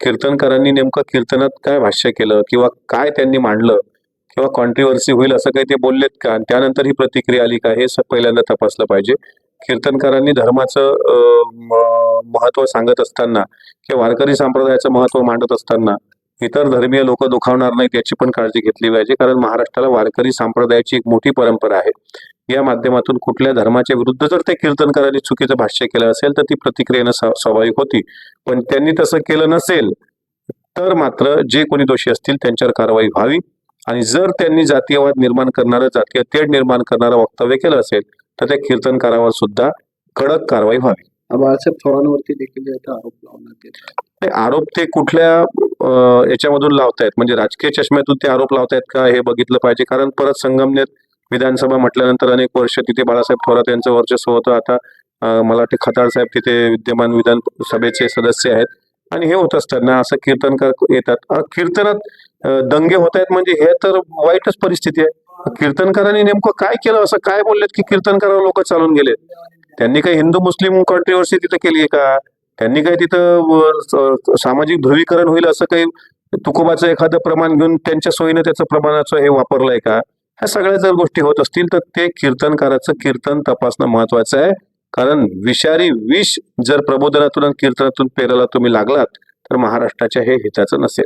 कीर्तनकारांनी नेमकं कीर्तनात काय भाष्य केलं किंवा काय त्यांनी मांडलं किंवा कॉन्ट्रोवर्सी होईल असं काही ते बोललेत का? त्यानंतर ही प्रतिक्रिया आली का? हे पहिल्यांदा तपासलं पाहिजे. कीर्तनकारांनी धर्माचं महत्त्व सांगत असताना किंवा वारकरी संप्रदायाचं महत्त्व मांडत असताना इतर धर्मीय लोक दुखावणार नाहीत याची पण काळजी घेतली पाहिजे कारण महाराष्ट्राला वारकरी संप्रदायाची एक मोठी परंपरा आहे. या माध्यमातून कुठल्या धर्माच्या विरुद्ध जर ते कीर्तनकारांनी चुकीचं भाष्य केलं असेल तर ती प्रतिक्रिया येणं स्वा- स्वाभाविक होती. पण त्यांनी तसं केलं नसेल तर मात्र जे कोणी दोषी असतील त्यांच्यावर कारवाई व्हावी. आणि जर त्यांनी जातीयवाद निर्माण करणारं जातीय तेढ निर्माण करणारं वक्तव्य केलं असेल तर त्या कीर्तनकारावर सुद्धा कडक कारवाई व्हावी. बाळासाहेब थोरांवरती देखील आरोप लावण्यात आरोप ते कुठल्या याच्यामधून लावतायत. म्हणजे राजकीय चष्म्यातून ते आरोप लावतायत का हे बघितलं पाहिजे? कारण परत संगमनेर विधानसभा म्हटल्यानंतर अनेक वर्ष तिथे बाळासाहेब थोरात यांचं वर्चस्व होतं. आता मला वाटते खताळ साहेब तिथे विद्यमान विधानसभेचे सदस्य आहेत. आणि हे होत असताना असं कीर्तनकार येतात. कीर्तनात दंगे होत आहेत म्हणजे हे तर वाईटच परिस्थिती आहे. कीर्तनकारांनी नेमकं काय केलं? असं काय बोललेत की कीर्तनकार लोक चालून गेले त्यांनी काही हिंदू मुस्लिम कॉन्ट्रोवर्सी तिथे केली आहे का? त्यांनी काही तिथं सामाजिक ध्रुवीकरण होईल असं काही तुकोबाचं एखादं प्रमाण घेऊन त्यांच्या सोयीनं त्याचं प्रमाणाचं हे वापरलंय का? ह्या सगळ्या जर गोष्टी होत असतील तर ते कीर्तनकाराचं कीर्तन तपासणं महत्वाचं आहे. कारण विषारी विष जर प्रबोधनातून आणि कीर्तनातून पेरायला तुम्ही लागलात तर महाराष्ट्राच्या हे हिताचं नसेल.